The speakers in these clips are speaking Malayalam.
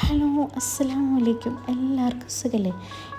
ഹലോ അസ്സലാമു വലൈക്കും എല്ലാവർക്കും സുഖല്ലേ?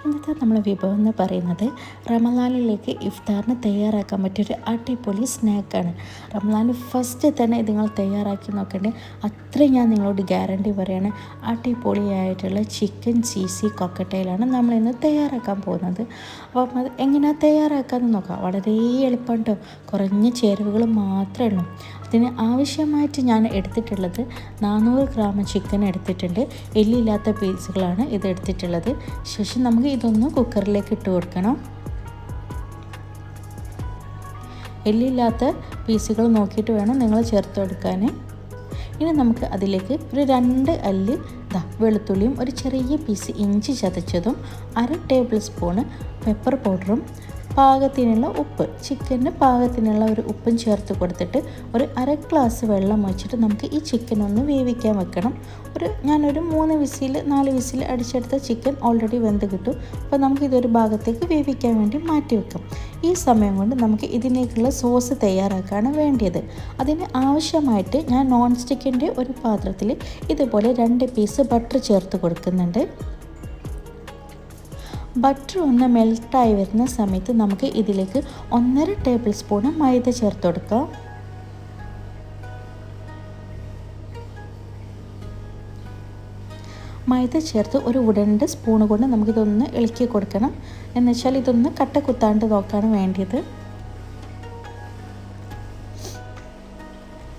ഇന്നത്തെ നമ്മളെ വിഭവം എന്ന് പറയുന്നത് റമലാനിലേക്ക് ഇഫ്താറിന് തയ്യാറാക്കാൻ പറ്റിയൊരു അടിപൊളി സ്നാക്കാണ്. റമദാന് ഫസ്റ്റ് തന്നെ നിങ്ങൾ തയ്യാറാക്കി നോക്കണ്ടേ. അത്രയും ഞാൻ നിങ്ങളോട് ഗ്യാരണ്ടി പറയാണ് അടിപൊളിയായിട്ടുള്ള ചിക്കൻ ചീസി കൊക്കട്ടയിലാണ് നമ്മളിന്ന് തയ്യാറാക്കാൻ പോകുന്നത്. അപ്പം അത് എങ്ങനെയാണ് തയ്യാറാക്കാമെന്ന് നോക്കാം. വളരെ എളുപ്പമുണ്ടോ കുറഞ്ഞ ചേരുവകൾ മാത്രമേ ഉള്ളൂ. അതിന് ആവശ്യമായിട്ട് ഞാൻ എടുത്തിട്ടുള്ളത് നാനൂറ് ഗ്രാം ചിക്കൻ എടുത്തിട്ടുണ്ട്. എല്ലില്ലാത്ത പീസുകളാണ് ഇത് എടുത്തിട്ടുള്ളത്. ശേഷം നമുക്ക് ഇതൊന്ന് കുക്കറിലേക്ക് ഇട്ട് കൊടുക്കണം. എല്ലില്ലാത്ത പീസുകൾ നോക്കിയിട്ട് വേണം നിങ്ങൾ ചേർത്ത് കൊടുക്കാൻ. ഇനി നമുക്ക് അതിലേക്ക് ഒരു രണ്ട് അല്ല് വെളുത്തുള്ളിയും ഒരു ചെറിയ പീസ് ഇഞ്ചി ചതച്ചതും അര ടേബിൾ സ്പൂണ് പെപ്പർ പൗഡറും പാകത്തിനുള്ള ഉപ്പ് ചിക്കന് പാകത്തിനുള്ള ഒരു ഉപ്പും ചേർത്ത് കൊടുത്തിട്ട് ഒരു അര ഗ്ലാസ് വെള്ളം വെച്ചിട്ട് നമുക്ക് ഈ ചിക്കൻ ഒന്ന് വേവിക്കാൻ വെക്കണം. ഒരു ഞാനൊരു മൂന്ന് വിസിൽ നാല് വിസിൽ അടിച്ചെടുത്ത ചിക്കൻ ഓൾറെഡി വെന്ത് കിട്ടും. അപ്പോൾ നമുക്ക് ഇതൊരു ഭാഗത്തേക്ക് വേവിക്കാൻ വേണ്ടി മാറ്റി വെക്കാം. ഈ സമയം കൊണ്ട് നമുക്ക് ഇതിലേക്കുള്ള സോസ് തയ്യാറാക്കാണ് വേണ്ടിയത്. അതിന് ആവശ്യമായിട്ട് ഞാൻ നോൺ സ്റ്റിക്കിന്റെ ഒരു പാത്രത്തിൽ ഇതുപോലെ രണ്ട് പീസ് ബട്ടർ ചേർത്ത് കൊടുക്കുന്നുണ്ട്. ബട്ടർ ഒന്ന് മെൽട്ടായി വരുന്ന സമയത്ത് നമുക്ക് ഇതിലേക്ക് ഒന്നര ടേബിൾ സ്പൂൺ മൈദ ചേർത്ത് കൊടുക്കാം. മൈദ ചേർത്ത് ഒരു ഉടന്റെ സ്പൂണ് കൊണ്ട് നമുക്കിതൊന്ന് ഇളക്കി കൊടുക്കണം. എന്നുവെച്ചാൽ ഇതൊന്ന് കട്ട കുത്താണ്ട് നോക്കാണ് വേണ്ടിയത്.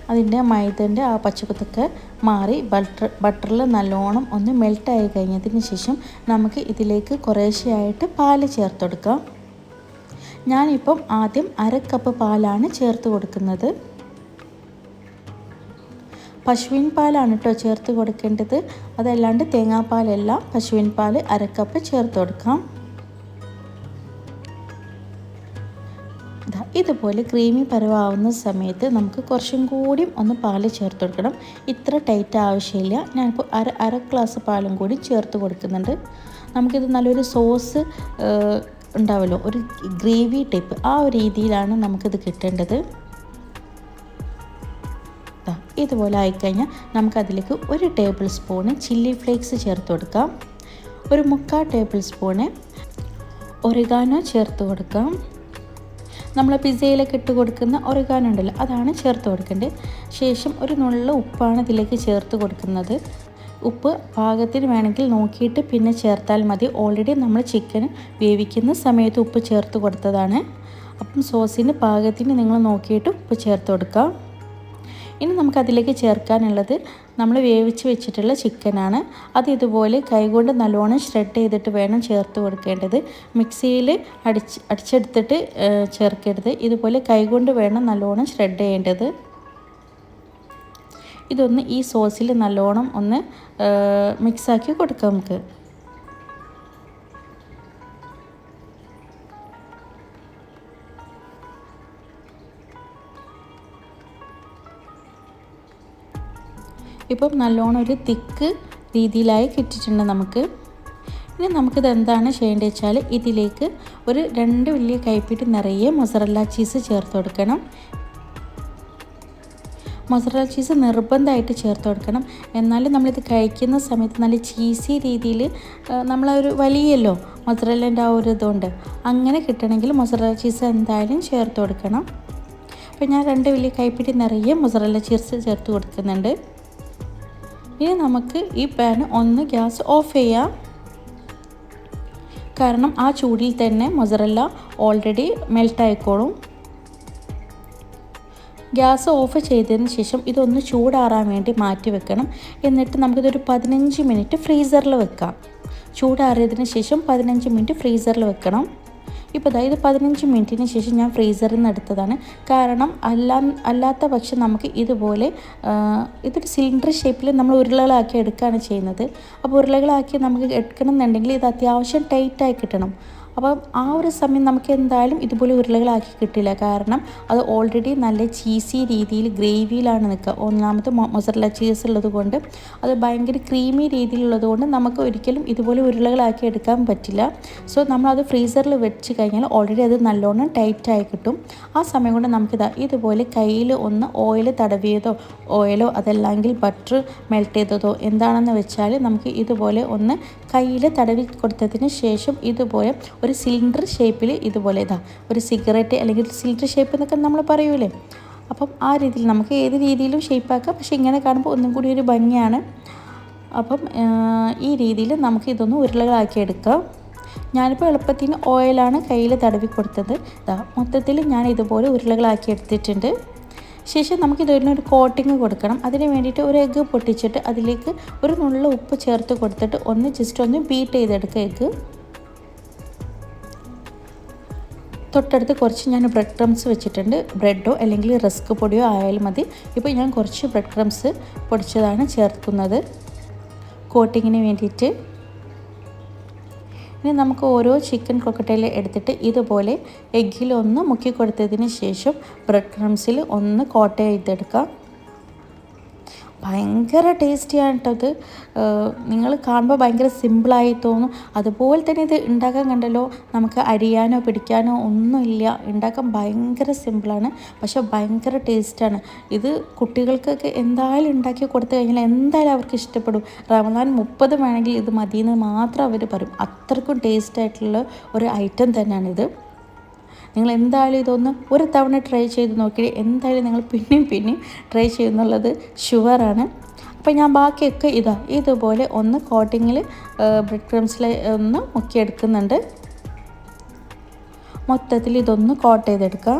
അതിന്റെ മൈദന്റെ ആ പച്ചക്കുത്തൊക്കെ മാറി ബട്ടർ ബട്ടറിൽ നല്ലോണം ഒന്ന് മെൽട്ടായി കഴിഞ്ഞതിന് ശേഷം നമുക്ക് ഇതിലേക്ക് കുറേശ്ശെയായിട്ട് പാൽ ചേർത്ത് കൊടുക്കാം ഞാനിപ്പം ആദ്യം അര കപ്പ് പാലാണ് ചേർത്ത് കൊടുക്കുന്നത്. പശുവിൻ പാലാണ് കേട്ടോ ചേർത്ത് കൊടുക്കേണ്ടത്. അതല്ലാണ്ട് തേങ്ങാപ്പാലല്ല പശുവിൻ പാൽ അര കപ്പ് ചേർത്ത് കൊടുക്കാം. ഇതുപോലെ ക്രീമി പരവാവുന്ന സമയത്ത് നമുക്ക് കുറച്ചും കൂടി ഒന്ന് പാൽ ചേർത്ത് കൊടുക്കണം. ഇത്ര ടൈറ്റ് ആവശ്യമില്ല. ഞാനിപ്പോൾ അര അര ഗ്ലാസ് പാലും കൂടി ചേർത്ത് കൊടുക്കുന്നുണ്ട്. നമുക്കിത് നല്ലൊരു സോസ് ഉണ്ടാവുമല്ലോ ഒരു ഗ്രേവി ടൈപ്പ് ആ ഒരു രീതിയിലാണ് നമുക്കിത് കിട്ടേണ്ടത്. ഇതുപോലെ ആയിക്കഴിഞ്ഞാൽ നമുക്കതിലേക്ക് ഒരു ടേബിൾ സ്പൂണ് ചില്ലി ഫ്ലേക്സ് ചേർത്ത് കൊടുക്കാം. ഒരു മുക്കാൽ ടേബിൾ സ്പൂണ് ഒറിഗാനോ ചേർത്ത് കൊടുക്കാം. നമ്മൾ പിസയിലൊക്കെ ഇട്ട് കൊടുക്കുന്ന ഒറിഗാനോ ഉണ്ടല്ലോ അതാണ് ചേർത്ത് കൊടുക്കേണ്ടത്. ശേഷം ഒരു നുള്ള ഉപ്പാണ് ഇതിലേക്ക് ചേർത്ത് കൊടുക്കുന്നത്. ഉപ്പ് പാകത്തിന് വേണമെങ്കിൽ നോക്കിയിട്ട് പിന്നെ ചേർത്താൽ മതി. ഓൾറെഡി നമ്മൾ ചിക്കൻ വേവിക്കുന്ന സമയത്ത് ഉപ്പ് ചേർത്ത് കൊടുത്തതാണ്. അപ്പം സോസിന് പാകത്തിന് നിങ്ങൾ നോക്കിയിട്ട് ഉപ്പ് ചേർത്ത് കൊടുക്കാം. ഇനി നമുക്കതിലേക്ക് ചേർക്കാനുള്ളത് നമ്മൾ വേവിച്ച് വെച്ചിട്ടുള്ള ചിക്കനാണ്. അത് ഇതുപോലെ കൈകൊണ്ട് നല്ലോണം ഷ്രെഡ് ചെയ്തിട്ട് വേണം ചേർത്ത് കൊടുക്കേണ്ടത്. മിക്സിയിൽ അടിച്ച് അടിച്ചെടുത്തിട്ട് ചേർക്കരുത്. ഇതുപോലെ കൈകൊണ്ട് വേണം നല്ലോണം ഷ്രെഡ് ചെയ്യേണ്ടത്. ഇതൊന്ന് ഈ സോസിൽ നല്ലോണം ഒന്ന് മിക്സാക്കി കൊടുക്കാം നമുക്ക്. ഇപ്പം നല്ലോണം ഒരു തിക്ക് രീതിയിലായി കിട്ടിയിട്ടുണ്ട് നമുക്ക്. ഇനി നമുക്കിത് എന്താണ് ചെയ്യേണ്ടത് വെച്ചാൽ ഇതിലേക്ക് ഒരു രണ്ട് വലിയ കൈപ്പിട്ട് നിറയെ മൊസറല്ല ചീസ് ചേർത്ത് കൊടുക്കണം. മൊസറല്ല ചീസ് നിർബന്ധമായിട്ട് ചേർത്ത് കൊടുക്കണം. എന്നാലും നമ്മളിത് കഴിക്കുന്ന സമയത്ത് നല്ല ചീസി രീതിയിൽ നമ്മളൊരു വലിയല്ലോ മൊസറല്ലേന്റെ ആ ഒരു ഇതുകൊണ്ട്. അങ്ങനെ കിട്ടണമെങ്കിൽ മൊസറല്ല ചീസ് എന്തായാലും ചേർത്ത് കൊടുക്കണം. അപ്പോൾ ഞാൻ രണ്ട് വലിയ കൈപ്പിടി നിറയെ മൊസറല്ല ചീസ് ചേർത്ത് കൊടുക്കുന്നുണ്ട്. ഇനി നമുക്ക് ഈ പാൻ ഒന്ന് ഗ്യാസ് ഓഫ് ചെയ്യാം. കാരണം ആ ചൂടിൽ തന്നെ മൊസറല്ല ഓൾറെഡി മെൽട്ടായിക്കോളും ഗ്യാസ് ഓഫ് ചെയ്തതിന് ശേഷം ഇതൊന്ന് ചൂടാറാൻ വേണ്ടി മാറ്റി വെക്കണം. എന്നിട്ട് നമുക്കിതൊരു പതിനഞ്ച് മിനിറ്റ് ഫ്രീസറിൽ വെക്കാം. ചൂടാറിയതിന് ശേഷം പതിനഞ്ച് മിനിറ്റ് ഫ്രീസറിൽ വെക്കണം. ഇപ്പോൾ അതായത് പതിനഞ്ച് മിനിറ്റിന് ശേഷം ഞാൻ ഫ്രീസറിൽ നിന്ന് എടുത്തതാണ്. കാരണം അല്ലാ അല്ലാത്ത പക്ഷം നമുക്ക് ഇതുപോലെ ഇതൊരു സിലിണ്ടർ ഷേപ്പിൽ നമ്മൾ ഉരുളകളാക്കി എടുക്കുകയാണ് ചെയ്യുന്നത്. അപ്പോൾ ഉരുളകളാക്കി നമുക്ക് എടുക്കണം എന്നുണ്ടെങ്കിൽ ഇത് അത്യാവശ്യം ടൈറ്റായി കിട്ടണം. അപ്പം ആ ഒരു സമയം നമുക്ക് എന്തായാലും ഇതുപോലെ ഉരുളകളാക്കി കിട്ടില്ല. കാരണം അത് ഓൾറെഡി നല്ല ചീസി രീതിയിൽ ഗ്രേവിയിലാണ് നിൽക്കുക. ഒന്നാമത്തെ മൊസറല്ല ചീസ് ഉള്ളത് കൊണ്ട് അത് ഭയങ്കര ക്രീമി രീതിയിലുള്ളത് കൊണ്ട് നമുക്ക് ഒരിക്കലും ഇതുപോലെ ഉരുളകളാക്കി എടുക്കാൻ പറ്റില്ല. സോ നമ്മളത് ഫ്രീസറിൽ വെച്ച് കഴിഞ്ഞാൽ ഓൾറെഡി അത് നല്ലോണം ടൈറ്റായി കിട്ടും. ആ സമയം കൊണ്ട് നമുക്കിതാ ഇതുപോലെ കയ്യിൽ ഒന്ന് ഓയിൽ തടവിയതോ ഓയിലോ അതല്ലെങ്കിൽ ബട്ടർ മെൽറ്റ് ചെയ്തതോ എന്താണെന്ന് വെച്ചാൽ നമുക്ക് ഇതുപോലെ ഒന്ന് കയ്യിൽ തടവി കൊടുത്തതിന് ശേഷം ഇതുപോലെ ഒരു സിലിണ്ടർ ഷേപ്പിൽ ഇതുപോലെ ഇതാ ഒരു സിഗരറ്റ് അല്ലെങ്കിൽ സിലിണ്ടർ ഷേപ്പ് എന്നൊക്കെ നമ്മൾ പറയൂലേ? അപ്പം ആ രീതിയിൽ നമുക്ക് ഏത് രീതിയിലും ഷേപ്പാക്കാം പക്ഷേ ഇങ്ങനെ കാണുമ്പോൾ ഒന്നും കൂടി ഒരു ഭംഗിയാണ്. അപ്പം ഈ രീതിയിൽ നമുക്ക് ഇതൊന്ന് ഉരുളകളാക്കി എടുക്കാം. ഞാനിപ്പോൾ എളുപ്പത്തിന് ഓയിലാണ് കയ്യിൽ തടവി കൊടുത്തത്. ഇതാ മൊത്തത്തിൽ ഞാൻ ഇതുപോലെ ഉരുളകളാക്കി എടുത്തിട്ടുണ്ട്. ശേഷം നമുക്ക് ഇതിനൊരു കോട്ടിങ് കൊടുക്കണം. അതിന് വേണ്ടിയിട്ട് ഒരു എഗ്ഗ് പൊട്ടിച്ചിട്ട് അതിലേക്ക് ഒരു നുള്ള ഉപ്പ് ചേർത്ത് കൊടുത്തിട്ട് ഒന്ന് ജസ്റ്റ് ഒന്ന് ബീറ്റ് ചെയ്തെടുക്കുക എഗ്ഗ് തൊട്ടടുത്ത് കുറച്ച് ഞാൻ ബ്രെഡ് ക്രംസ് വെച്ചിട്ടുണ്ട്. ബ്രെഡോ അല്ലെങ്കിൽ റസ്ക് പൊടിയോ ആയാലും മതി. ഇപ്പോൾ ഞാൻ കുറച്ച് ബ്രെഡ് ക്രംസ് പൊടിച്ചതാണ് ചേർക്കുന്നത്. കോട്ടിങ്ങിന് വേണ്ടിയിട്ട്. ഇനി നമുക്ക് ഓരോ ചിക്കൻ കൊക്കട്ടയിൽ എടുത്തിട്ട് ഇതുപോലെ എഗ്ഗിലൊന്ന് മുക്കി കൊടുത്തതിന് ശേഷം ബ്രെഡ് ക്രംസിൽ ഒന്ന് കോട്ട ചെയ്തെടുക്കാം ഭയങ്കര ടേസ്റ്റിയാണ് കേട്ടോ നിങ്ങൾ കാണുമ്പോൾ ഭയങ്കര സിമ്പിളായി തോന്നും. അതുപോലെ തന്നെ ഇത് ഉണ്ടാക്കാൻ കണ്ടല്ലോ നമുക്ക് അരിയാനോ പിടിക്കാനോ ഒന്നുമില്ല ഉണ്ടാക്കാൻ ഭയങ്കര സിമ്പിളാണ് പക്ഷെ ഭയങ്കര ടേസ്റ്റാണ് ഇത് കുട്ടികൾക്കൊക്കെ എന്തായാലും ഉണ്ടാക്കി കൊടുത്തു കഴിഞ്ഞാൽ എന്തായാലും അവർക്ക് ഇഷ്ടപ്പെടും. റമദാൻ മുപ്പത് വേണമെങ്കിൽ ഇത് മതിയെന്ന് മാത്രം അവർ പറയും. അത്രക്കും ടേസ്റ്റ് ആയിട്ടുള്ള ഒരു ഐറ്റം തന്നെയാണിത്. നിങ്ങൾ എന്തായാലും ഇതൊന്ന് ഒരു തവണ ട്രൈ ചെയ്ത് നോക്കി എന്തായാലും നിങ്ങൾ പിന്നെയും പിന്നെയും ട്രൈ ചെയ്യുന്നുള്ളത് ഷുവറാണ് അപ്പോൾ ഞാൻ ബാക്കിയൊക്കെ ഇതാ ഇതുപോലെ ഒന്ന് കോട്ടിങ്ങിൽ ബ്രെഡ് ക്രംസിൽ ഒന്ന് മുക്കിയെടുക്കുന്നുണ്ട്. മൊത്തത്തിൽ ഇതൊന്ന് കോട്ട് ചെയ്തെടുക്കാം.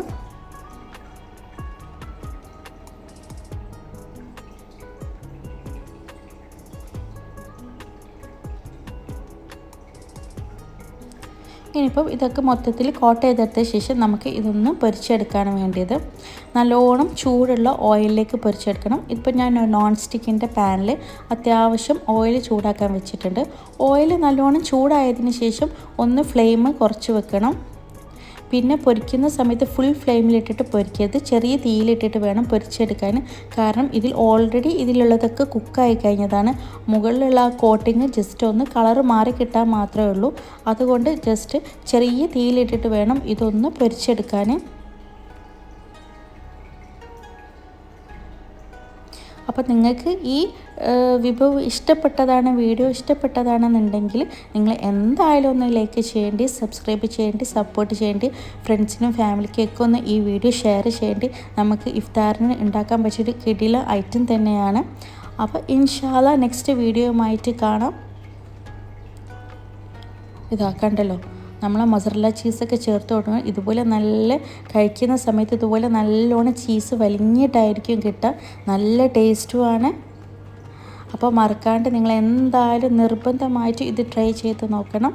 ഇനിയിപ്പം ഇതൊക്കെ മൊത്തത്തിൽ കോട്ട് ചെയ്തെടുത്ത ശേഷം നമുക്ക് ഇതൊന്ന് പൊരിച്ചെടുക്കാണ് വേണ്ടിയത്. നല്ലോണം ചൂടുള്ള ഓയിലിലേക്ക് പൊരിച്ചെടുക്കണം. ഇപ്പം ഞാൻ നോൺ സ്റ്റിക്കിന്റെ പാനിൽ അത്യാവശ്യം ഓയിൽ ചൂടാക്കാൻ വെച്ചിട്ടുണ്ട്. ഓയിൽ നല്ലോണം ചൂടായതിന് ശേഷം ഒന്ന് ഫ്ലെയിം കുറച്ച് വെക്കണം. പിന്നെ പൊരിക്കുന്ന സമയത്ത് ഫുൾ ഫ്ലെയിമിലിട്ടിട്ട് പൊരിക്കരുത്. ചെറിയ തീയിലിട്ടിട്ട് വേണം പൊരിച്ചെടുക്കാൻ. കാരണം ഇതിൽ ഓൾറെഡി ഇതിലുള്ളതൊക്കെ കുക്കായി കഴിഞ്ഞതാണ്. മുകളിലുള്ള ആ കോട്ടിങ് ജസ്റ്റ് ഒന്ന് കളർ മാറി കിട്ടാൻ മാത്രമേ ഉള്ളൂ. അതുകൊണ്ട് ജസ്റ്റ് ചെറിയ തീയിലിട്ടിട്ട് വേണം ഇതൊന്ന് പൊരിച്ചെടുക്കാൻ. അപ്പോൾ നിങ്ങൾക്ക് ഈ വിഭവം ഇഷ്ടപ്പെട്ടതാണ് വീഡിയോ ഇഷ്ടപ്പെട്ടതാണെന്നുണ്ടെങ്കിൽ നിങ്ങൾ എന്തായാലും ഒന്ന് ലൈക്ക് ചെയ്യേണ്ടി സബ്സ്ക്രൈബ് ചെയ്യേണ്ടി സപ്പോർട്ട് ചെയ്യേണ്ടി ഫ്രണ്ട്സിനും ഫാമിലിക്കൊക്കെ ഒന്ന് ഈ വീഡിയോ ഷെയർ ചെയ്യേണ്ടി. നമുക്ക് ഇഫ്താറിന് ഉണ്ടാക്കാൻ പറ്റിയൊരു കിടില ഐറ്റം തന്നെയാണ്. അപ്പോൾ ഇൻഷാല്ല നെക്സ്റ്റ് വീഡിയോയുമായിട്ട് കാണാം. ഇതാക്കണ്ടല്ലോ നമ്മൾ മൊസറല്ല ചീസൊക്കെ ചേർത്ത് കൊടുക്കണം ഇതുപോലെ നല്ല കഴിക്കുന്ന സമയത്ത് ഇതുപോലെ നല്ലോണം ചീസ് വലിഞ്ഞിട്ടായിരിക്കും കിട്ടുക. നല്ല ടേസ്റ്റുമാണ് അപ്പോൾ മറക്കാണ്ട് നിങ്ങൾ എന്തായാലും നിർബന്ധമായിട്ട് ഇത് ട്രൈ ചെയ്ത് നോക്കണം.